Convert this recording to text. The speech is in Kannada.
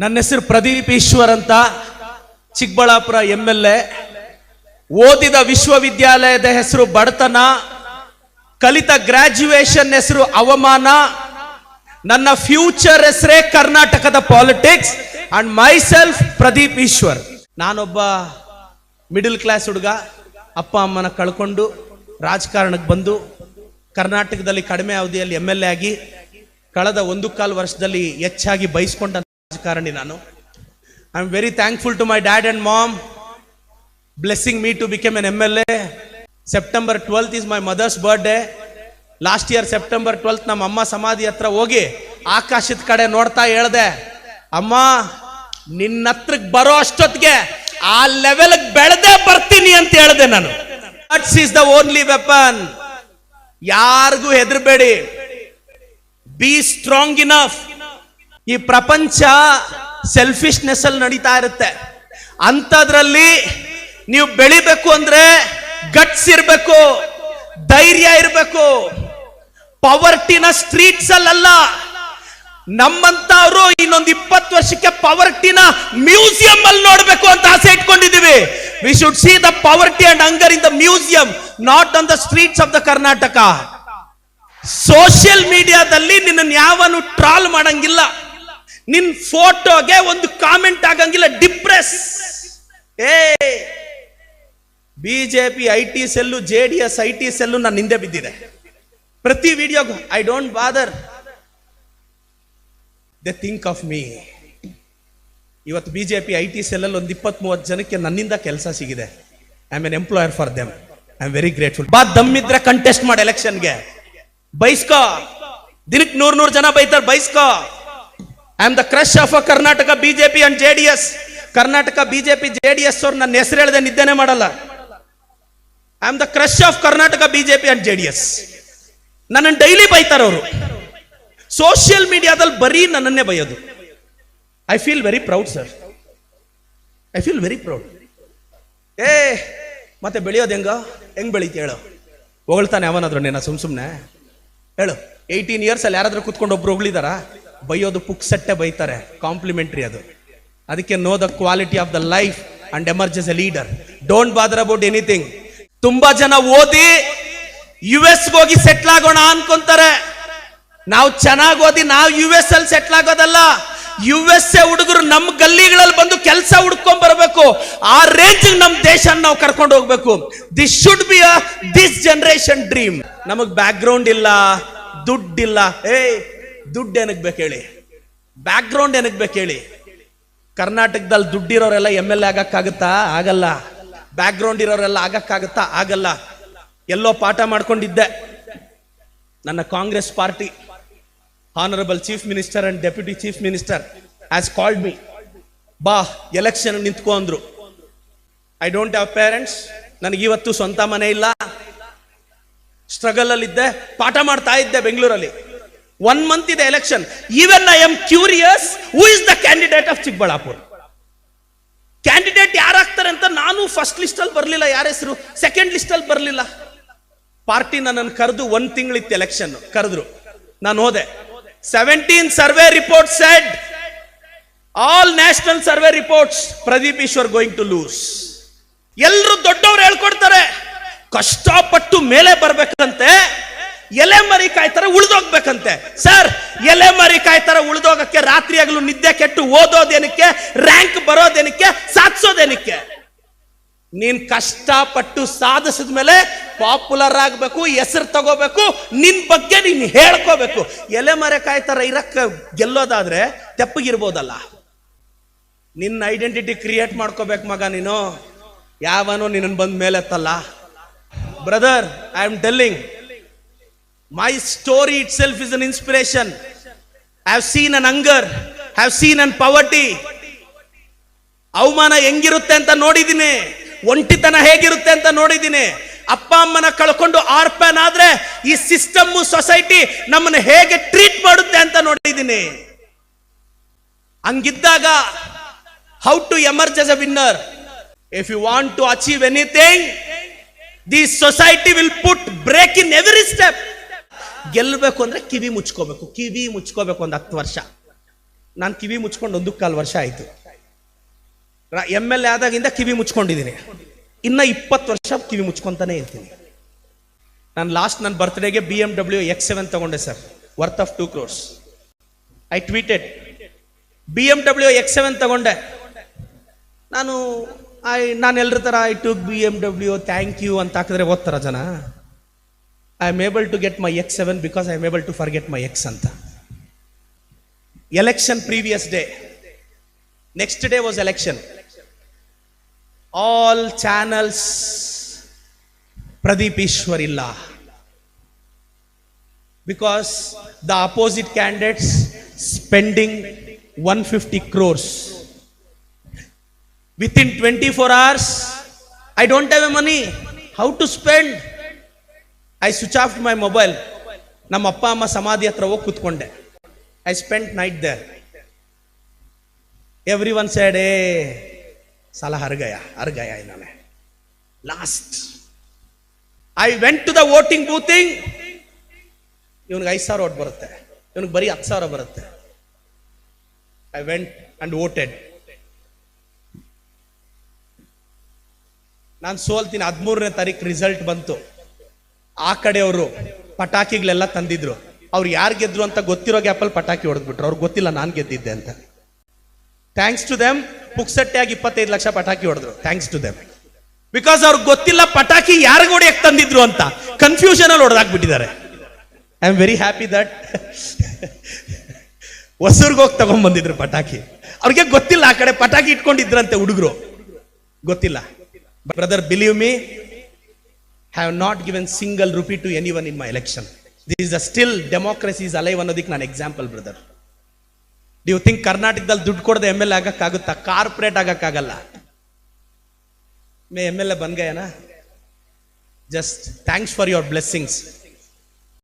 ನನ್ನ ಹೆಸರು ಪ್ರದೀಪ್ ಈಶ್ವರ್ ಅಂತ ಚಿಕ್ಕಬಳ್ಳಾಪುರ ಎಂ ಎಲ್ ಎ ಓದಿದ ವಿಶ್ವವಿದ್ಯಾಲಯದ ಹೆಸರು ಬಡತನ. ಕಲಿತ ಗ್ರಾಜ್ಯುಯೇಷನ್ ಹೆಸರು ಅವಮಾನ. ನನ್ನ ಫ್ಯೂಚರ್ ಹೆಸರೇ ಕರ್ನಾಟಕದ politics and myself Pradeep Eshwar. ನಾನೊಬ್ಬ ಮಿಡಲ್ ಕ್ಲಾಸ್ ಹುಡುಗ. ಅಪ್ಪ ಅಮ್ಮನ ಕಳ್ಕೊಂಡು ರಾಜಕಾರಣಕ್ಕೆ ಬಂದು ಕರ್ನಾಟಕದಲ್ಲಿ ಕಡಿಮೆ ಅವಧಿಯಲ್ಲಿ ಎಂ ಎಲ್ ಎ ಆಗಿ ಕಳೆದ ಒಂದು ಕಾಲು ವರ್ಷದಲ್ಲಿ ಹೆಚ್ಚಾಗಿ ಬಯಸ್ಕೊಂಡ ರಾಜಕಾರಣಿ ನಾನು. I am very thankful to my dad and mom blessing me to become an M L A September twelfth is my mother's birthday last year September twelfth ನಮ್ಮ ಅಮ್ಮ ಸಮಾಧಿ ಹತ್ರ ಹೋಗಿ ಆಕಾಶದ ಕಡೆ ನೋಡ್ತಾ ಹೇಳ್ದೆ, ಅಮ್ಮ, ನಿನ್ನ ಹತ್ರಕ್ಕೆ ಬರೋ ಅಷ್ಟೊತ್ತಿಗೆ ಆ ಲೆವೆಲ್ ಬೆಳೆದೇ ಬರ್ತೀನಿ ಅಂತ ಹೇಳ್ದೆ ನಾನು. What's is the only weapon ಯಾರಿಗೂ ಹೆದರ್ಬೇಡಿ. ಬಿ ಸ್ಟ್ರಾಂಗ್ ಇನಫ್ ಈ ಪ್ರಪಂಚ ಸೆಲ್ಫಿಶ್ನೆಸ್ ಅಲ್ಲಿ ನಡೀತಾ ಇರುತ್ತೆ. ಅಂಥದ್ರಲ್ಲಿ ನೀವು ಬೆಳಿಬೇಕು ಅಂದ್ರೆ ಗಟ್ಸ್ ಇರಬೇಕು, ಧೈರ್ಯ ಇರಬೇಕು. ಪವರ್ಟಿನ ಸ್ಟ್ರೀಟ್ಸ್ ಅಲ್ಲ ನಮ್ಮಂತವ್ರು ಇನ್ನೊಂದು ಇಪ್ಪತ್ತು ವರ್ಷಕ್ಕೆ ಪವರ್ಟಿನ ಮ್ಯೂಸಿಯಂ ಅಲ್ಲಿ ನೋಡಬೇಕು ಅಂತ ಆಸೆ ಇಟ್ಕೊಂಡಿದೀವಿ we should see the poverty and anger in the museum not on the streets of the Karnataka social ಮೀಡಿಯಾದಲ್ಲಿ ನಿನ್ನ ಯಾವನು ಟ್ರಾಲ್ ಮಾಡಂಗಿಲ್ಲ. ನಿನ್ ಫೋಟೋಗೆ ಒಂದು ಕಾಮೆಂಟ್ ಆಗಂಗಿಲ್ಲ, ಡಿಪ್ರೆಸ್. ಏ, BJP I T cell J D S I T cell ನನ್ನ ಹಿಂದೆ ಬಿದ್ದಿದೆ. ಪ್ರತಿ ವಿಡಿಯೋಗೂ I don't bother they think of me ಇವತ್ತು ಬಿಜೆಪಿ ಐ ಟಿ ಸೆಲ್ಲಲ್ಲಿ ಒಂದು ಇಪ್ಪತ್ತ್ ಮೂವತ್ತು ಜನಕ್ಕೆ ನನ್ನಿಂದ ಕೆಲಸ ಸಿಗಿದೆ. I am an employer for them I am very grateful ಬಾ ದಮ್ಮಿದ್ರೆ ಕಂಟೆಸ್ಟ್ ಮಾಡಿ ಎಲೆಕ್ಷನ್ಗೆ ಬೈಸ್ಕೋ. ದಿನಕ್ಕೆ ನೂರ್ ನೂರು ಜನ ಬೈತಾರೆ, ಬೈಸ್ಕೋ. I am the crush of a Karnataka BJP and J D S Karnataka BJP J D S ಅವ್ರು ನನ್ನ ಹೆಸರು ಹೇಳದೆ ನಿದ್ದೆನೆ ಮಾಡಲ್ಲ. I am the crush of ಕರ್ನಾಟಕ BJP and J D S ನನ್ನನ್ನು ಡೈಲಿ ಬೈತಾರೆ ಅವರು. ಸೋಷಿಯಲ್ ಮೀಡಿಯಾದಲ್ಲಿ ಬರೀ ನನ್ನನ್ನೇ ಬೈಯೋದು. I feel very proud sir I feel very proud ಏ, ಮತ್ತೆ ಬೆಳೆಯೋದು ಹೆಂಗ? ಹೆಂಗ್ ಬೆಳೀತಿ ಹೇಳು. ಹೊಗಳ್ತಾನೆ ಅವನಾದ್ರು ನಿನ್ನ ಸುಮ್ ಸುಮ್ನೆ. ಹೇಳು. ಏಯ್ಟೀನ್ ಇಯರ್ಸ್ ಅಲ್ಲಿ ಯಾರಾದ್ರೂ ಕುತ್ಕೊಂಡು ಒಬ್ರು ಹೊಗಳಿದಾರ? ಬೈಯೋದು ಪುಕ್ಸಟ್ಟೆ ಬೈತಾರೆ ಕಾಂಪ್ಲಿಮೆಂಟ್ರಿ ಅದು. ಅದಕ್ಕೆ know the quality of the life and emergence a leader don't bother about anything ತುಂಬಾ ಜನ ಓದಿ ಯು ಎಸ್ ಹೋಗಿ ಸೆಟ್ಲ್ ಆಗೋಣ ಅನ್ಕೊಂತಾರೆ. ನಾವು ಚೆನ್ನಾಗಿ ಓದಿ ನಾವು ಯು ಎಸ್ ಅಲ್ಲಿ ಸೆಟ್ಲ್ ಆಗೋದಲ್ಲ. ಯು ಎಸ್ ಎ ಹುಡುಗರು ನಮ್ಮ ಗಲ್ಲಿಗಳಲ್ಲಿ ಬಂದು ಕೆಲಸ ಹುಡ್ಕೊಂಡ್ ಬರಬೇಕು. ಆ ರೇಂಜ್ ನಮ್ಮ ದೇಶ ನಾವು ಕರ್ಕೊಂಡು ಹೋಗ್ಬೇಕು. This should be a this generation dream ನಮಗ್ ಬ್ಯಾಕ್ ಗ್ರೌಂಡ್ ಇಲ್ಲ, ದುಡ್ಡಿಲ್ಲ. ಏ ದುಡ್ಡು ಏನಕ್ಕೆ ಬೇಕು ಹೇಳಿ? ಬ್ಯಾಕ್ ಗ್ರೌಂಡ್ ಏನಕ್ ಬೇಕು ಹೇಳಿ? ಕರ್ನಾಟಕದಲ್ಲಿ ದುಡ್ಡಿರೋರೆಲ್ಲ ಎಂ ಎಲ್ ಎ ಆಗಕ್ಕಾಗುತ್ತಾ? ಆಗಲ್ಲ. ಬ್ಯಾಕ್ ಗ್ರೌಂಡ್ ಇರೋರೆಲ್ಲ ಆಗಕ್ಕಾಗುತ್ತಾ? ಆಗಲ್ಲ. ಎಲ್ಲೋ ಪಾಠ ಮಾಡ್ಕೊಂಡಿದ್ದೆ. ನನ್ನ Congress party honourable chief minister and deputy chief minister as called me ಬಾ ಎಲೆಕ್ಷನ್ ನಿಂತ್ಕೋ ಅಂದ್ರು. ಐ ಡೋಂಟ್ ಹ್ಯಾವ್ ಪೇರೆಂಟ್ಸ್ ನನಗೆ ಇವತ್ತು ಸ್ವಂತ ಮನೆ ಇಲ್ಲ. ಸ್ಟ್ರಗಲ್ ಅಲ್ಲಿ ಇದ್ದೆ ಪಾಠ ಮಾಡ್ತಾ ಇದ್ದೆ ಬೆಂಗಳೂರಲ್ಲಿ. ಒನ್ ಮಂತ್ ಇದೆ election even I am curious who is the candidate of Chikkaballapura candidate ಯಾರಾಗ್ತಾರೆ ಅಂತ ನಾನು ಫಸ್ಟ್ ಲಿಸ್ಟ್ ಅಲ್ಲಿ ಬರಲಿಲ್ಲ, ಯಾರ ಹೆಸರು? ಸೆಕೆಂಡ್ ಲಿಸ್ಟ್ ಅಲ್ಲಿ ಬರಲಿಲ್ಲ. ಪಾರ್ಟಿ ನನ್ನನ್ನು ಕರೆದು ಒಂದ್ ತಿಂಗಳಿತ್ತು ಎಲೆಕ್ಷನ್ ಕರೆದ್ರು. ನಾನು ಹೋದೆ. Seventeen survey report said all national survey reports Pradeep Eshwar going to lose ಎಲ್ಲರೂ ದೊಡ್ಡವರು ಹೇಳ್ಕೊಡ್ತಾರೆ, ಕಷ್ಟಪಟ್ಟು ಮೇಲೆ ಬರ್ಬೇಕಂತೆ. ಎಲೆ ಮರಿ ಕಾಯ್ತಾರೆ ಉಳಿದೋಗ್ಬೇಕಂತೆ. ಸರ್, ಎಲೆ ಮರಿ ಕಾಯ್ತಾರೆ ಉಳಿದೋಗಕ್ಕೆ ರಾತ್ರಿ ಆಗಲು ನಿದ್ದೆ ಕೆಟ್ಟು ಓದೋದೇನಕ್ಕೆ ರ್ಯಾಂಕ್ ಬರೋದೇನಕ್ಕೆ, ಸಾಧಿಸೋದೇನಕ್ಕೆ? ನೀನ್ ಕಷ್ಟಪಟ್ಟು ಸಾಧಿಸಿದ ಮೇಲೆ ಪಾಪ್ಯುಲರ್ ಆಗಬೇಕು, ಹೆಸರು ತಗೋಬೇಕು, ನಿನ್ ಬಗ್ಗೆ ನೀನು ಹೇಳ್ಕೋಬೇಕು. ಎಲೆ ಮರೆ ಕಾಯ್ತಾರ ಇರಕ್ಕ ಗೆಲ್ಲೋದಾದ್ರೆ ತೆಪ್ಪಗಿರ್ಬೋದಲ್ಲ. ನಿನ್ನ ಐಡೆಂಟಿಟಿ ಕ್ರಿಯೇಟ್ ಮಾಡ್ಕೋಬೇಕು ಮಗ ನೀನು. ಯಾವನು ನಿನ್ನ ಬಂದ ಮೇಲೆತ್ತಲ್ಲ brother I am telling my itself is an inspiration I have seen an anger have seen an poverty ಅವಮಾನ ಹೆಂಗಿರುತ್ತೆ ಅಂತ ನೋಡಿದ್ದೀನಿ. ಒಂಟಿತನ ಹೇಗಿರುತ್ತೆ ಅಂತ ನೋಡಿದ್ದೀನಿ. ಅಪ್ಪ ಅಮ್ಮನ ಕಳ್ಕೊಂಡು ಆರ್ಪನ್ ಆದ್ರೆ ಈ ಸಿಸ್ಟಮ್ ಸೊಸೈಟಿ ನಮ್ಮನ್ನ ಹೇಗೆ ಟ್ರೀಟ್ ಮಾಡುತ್ತೆ ಅಂತ ನೋಡಿದ್ದೀನಿ. ಹಂಗಿದ್ದಾಗ how to emerge as a winner if you want to achieve anything the society will put break in every step ಗೆಲ್ಲಬೇಕು ಅಂದರೆ ಕಿವಿ ಮುಚ್ಕೋಬೇಕು. ಕಿವಿ ಮುಚ್ಕೋಬೇಕು ಒಂದು ಹತ್ತು ವರ್ಷ. ನಾನು ಕಿವಿ ಮುಚ್ಕೊಂಡು ಒಂದು ಕಾಲು ವರ್ಷ ಆಯಿತು. ಎಂ ಎಲ್ ಎ ಆದಾಗಿಂದ ಕಿವಿ ಮುಚ್ಕೊಂಡಿದ್ದೀನಿ ಇನ್ನು ಇಪ್ಪತ್ತು ವರ್ಷ ಕಿವಿ ಮುಚ್ಕೊತಾನೆ ಇರ್ತೀನಿ. ನಾನು ಲಾಸ್ಟ್ ನನ್ನ ಬರ್ತ್ಡೇಗೆ B M W X seven ತಗೊಂಡೆ sir. Worth of two crores I tweeted B M W X seven ತಗೊಂಡೆ. ನಾನು ಐ ನಾನು ಎಲ್ಲರ ಥರ I to B M W thank you ಅಂತ ಹಾಕಿದ್ರೆ ಓದ್ತಾರ ಜನ. I am able to get my X seven because I am able to forget my X ಅಂತ. Election previous day next day was election all channels Pradeep Eshwar ಇಲ್ಲ because the opposite candidates spending one fifty crores within twenty four hours I don't have a money how to spend I switch off my mobile ನಮ್ಮ ಅಪ್ಪ, ಅಮ್ಮ ಸಮಾಧಿ ಹತ್ರ ಹೋಗಿ ಕೂತ್ಕೊಂಡೆ. I spend night there every one side ಏ, ಸಾಲ ಹರ್ಗಯ ಹರ್ಗಯ ಇನ್ನಾನೆ last I went to the voting ಬೂತಿಂಗ್ ಇವನಿಗೆ ಐದು ಸಾವಿರ ಓಟ್ ಬರುತ್ತೆ. ಇವನಿಗೆ ಬರೀ ಹತ್ತು ಸಾವಿರ ಬರುತ್ತೆ. ಐ ವೆಂಟ್ ಅಂಡ್ ವೋಟೆಡ್ ನಾನು ಸೋಲ್ತೀನಿ. ಹದಿಮೂರನೇ ತಾರೀಕು ರಿಸಲ್ಟ್ ಬಂತು. ಆ ಕಡೆಯವರು ಪಟಾಕಿಗಳೆಲ್ಲ ತಂದಿದ್ರು. ಅವ್ರು ಯಾರು ಗೆದ್ರು ಅಂತ ಗೊತ್ತಿರೋ ಗ್ಯಾಪಲ್ಲಿ ಪಟಾಕಿ ಹೊಡೆದ್ಬಿಟ್ರು. ಅವ್ರಿಗೆ ಗೊತ್ತಿಲ್ಲ ನಾನು ಗೆದ್ದಿದ್ದೆ ಅಂತ. ಥ್ಯಾಂಕ್ಸ್ ಟು ದೆಮ್ ಪುಕ್ಸಟ್ಟೆಯಾಗಿ ಇಪ್ಪತ್ತೈದು ಲಕ್ಷ ಪಟಾಕಿ ಹೊಡೆದ್ರು. ಥ್ಯಾಂಕ್ಸ್ ಟು ದೆಮ್ ಬಿಕಾಸ್ ಅವ್ರಿಗೆ ಗೊತ್ತಿಲ್ಲ ಪಟಾಕಿ ಯಾರಿಗೂ ಹೊಡೆಯಕ್ಕೆ ತಂದಿದ್ರು ಅಂತ ಕನ್ಫ್ಯೂಷನ್ ಅಲ್ಲಿ ಹೊಡೆದಾಕ್ಬಿಟ್ಟಿದ್ದಾರೆ I am very happy that ಹೋಗಿ ತಗೊಂಡ್ಬಂದಿದ್ರು ಪಟಾಕಿ. ಅವ್ರಿಗೆ ಗೊತ್ತಿಲ್ಲ ಆ ಕಡೆ ಪಟಾಕಿ ಇಟ್ಕೊಂಡಿದ್ರಂತೆ ಹುಡುಗರು. ಗೊತ್ತಿಲ್ಲ. Brother believe me have not given single rupee to anyone in my election this is a still democracy is alive ಅನ್ನೋದಕ್ಕೆ ನಾನು ಎಕ್ಸಾಂಪಲ್ ಬ್ರದರ್ ನೀವು ಥಿಂಕ್ ಕರ್ನಾಟಕದಲ್ಲಿ ದುಡ್ಡು ಕೊಡದೆ ಎಂ ಎಲ್ ಎ ಆಗಕ್ಕಾಗುತ್ತಾ? ಕಾರ್ಪೊರೇಟ್ ಆಗಕ್ಕಾಗಲ್ಲ. ಮೇ ಎಂ ಎಲ್ ಎ ಬನ್ ಗಯನಾ? Just thanks for your blessings